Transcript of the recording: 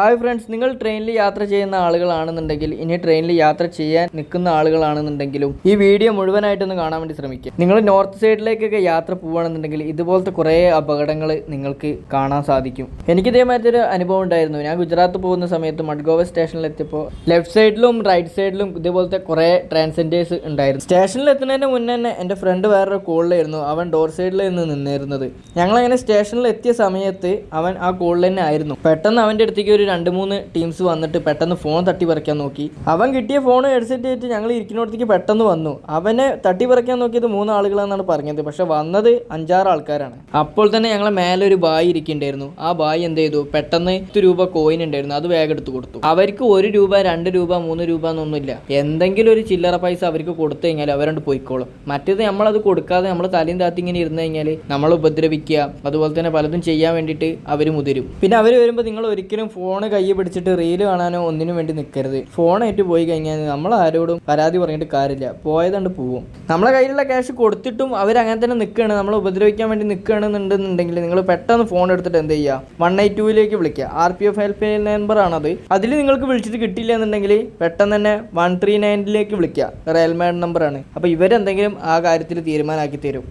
Hi friends നിങ്ങൾ ട്രെയിനിൽ യാത്ര ചെയ്യുന്ന ആളുകളാണെന്നുണ്ടെങ്കിൽ ഇനി ട്രെയിനിൽ യാത്ര ചെയ്യാൻ നിൽക്കുന്ന ആളുകളാണെന്നുണ്ടെങ്കിലും ഈ വീഡിയോ മുഴുവനായിട്ടൊന്ന് കാണാൻ വേണ്ടി ശ്രമിക്കുക. നിങ്ങൾ നോർത്ത് സൈഡിലേക്കൊക്കെ യാത്ര പോവുകയാണെന്നുണ്ടെങ്കിൽ ഇതുപോലത്തെ കുറേ അപകടങ്ങൾ നിങ്ങൾക്ക് കാണാൻ സാധിക്കും. എനിക്ക് ഇതേമാതിരി ഒരു അനുഭവം ഉണ്ടായിരുന്നു. ഞാൻ ഗുജറാത്ത് പോകുന്ന സമയത്ത് മഡ്ഗോവ സ്റ്റേഷനിൽ എത്തിയപ്പോൾ ലെഫ്റ്റ് സൈഡിലും റൈറ്റ് സൈഡിലും ഇതുപോലത്തെ കുറേ ട്രാൻസെൻഡേഴ്സ് ഉണ്ടായിരുന്നു. സ്റ്റേഷനിൽ എത്തുന്നതിന് മുന്നേ തന്നെ എന്റെ ഫ്രണ്ട് വേറൊരു കോളിലായിരുന്നു അവൻ ഡോർ സൈഡിൽ നിന്ന് നിന്നിരുന്നത്. ഞങ്ങളങ്ങനെ സ്റ്റേഷനിൽ എത്തിയ സമയത്ത് അവൻ ആ കോളിൽ തന്നെ ആയിരുന്നു. പെട്ടെന്ന് അവന്റെ അടുത്തേക്ക് ഒരു രണ്ട് മൂന്ന് ടീംസ് വന്നിട്ട് പെട്ടെന്ന് ഫോൺ തട്ടി പറിക്കാൻ നോക്കി. അവൻ കിട്ടിയ ഫോൺ ഹെഡ്സെറ്റ് ആയിട്ട് ഞങ്ങൾ ഇരിക്കുന്നിടത്തേക്ക് പെട്ടെന്ന് വന്നു. അവനെ തട്ടി പറിക്കാൻ നോക്കിയത് മൂന്ന് ആളുകളാണെന്നാണ് പറഞ്ഞത്. പക്ഷെ വന്നത് അഞ്ചാറ് ആൾക്കാരാണ്. അപ്പോൾ തന്നെ ഞങ്ങളെ മേലെ ഒരു ബായി ഇരിക്കുന്നുണ്ടായിരുന്നു. ആ ബായി എന്ത് ചെയ്തു? പെട്ടെന്ന് പത്ത് രൂപ കോയിൻ ഉണ്ടായിരുന്നു. അത് വേഗം എടുത്ത് കൊടുത്തു. അവർക്ക് ഒരു രൂപ രണ്ട് രൂപ മൂന്ന് രൂപ എന്നൊന്നുമില്ല. എന്തെങ്കിലും ഒരു ചില്ലറ പൈസ അവർക്ക് കൊടുത്തു കഴിഞ്ഞാൽ അവരോട് പോയിക്കോളും. മറ്റേത് നമ്മളത് കൊടുക്കാതെ നമ്മൾ തലയും താത്തി ഇങ്ങനെ ഇരുന്ന് കഴിഞ്ഞാൽ നമ്മൾ ഉപദ്രവിക്കുക അതുപോലെ തന്നെ പലതും ചെയ്യാൻ വേണ്ടിയിട്ട് അവർ മുതിരും. പിന്നെ അവർ വരുമ്പോൾ നിങ്ങൾ ഒരിക്കലും ഫോൺ കയ്യിൽ പിടിച്ചിട്ട് റീൽ കാണാനോ ഒന്നിനും വേണ്ടി നിൽക്കരുത് ഫോണായിട്ട് പോയി കഴിഞ്ഞാൽ നമ്മൾ ആരോടും പരാതി പറഞ്ഞിട്ട് കാര്യമില്ല. പോയതുകൊണ്ട് പോവും. നമ്മളെ കയ്യിലുള്ള ക്യാഷ് കൊടുത്തിട്ടും അവർ അങ്ങനെ തന്നെ നിൽക്കുകയാണ് നമ്മൾ ഉപദ്രവിക്കാൻ വേണ്ടി നിൽക്കുകയാണെന്നുണ്ടെന്നുണ്ടെങ്കിൽ നിങ്ങൾ പെട്ടെന്ന് ഫോൺ എടുത്തിട്ട് എന്ത് ചെയ്യുക വൺ എയ്റ്റ് ടൂവിലേക്ക് വിളിക്കുക R P F help line നമ്പറാണത് അതിൽ നിങ്ങൾക്ക് വിളിച്ചിട്ട് കിട്ടിയില്ല എന്നുണ്ടെങ്കിൽ പെട്ടെന്ന് തന്നെ വൺ ത്രീ നയനിലേക്ക് വിളിക്കുക റയൽമേഡ് നമ്പറാണ് അപ്പോൾ ഇവരെന്തെങ്കിലും ആ കാര്യത്തിൽ തീരുമാനമാക്കി തരും.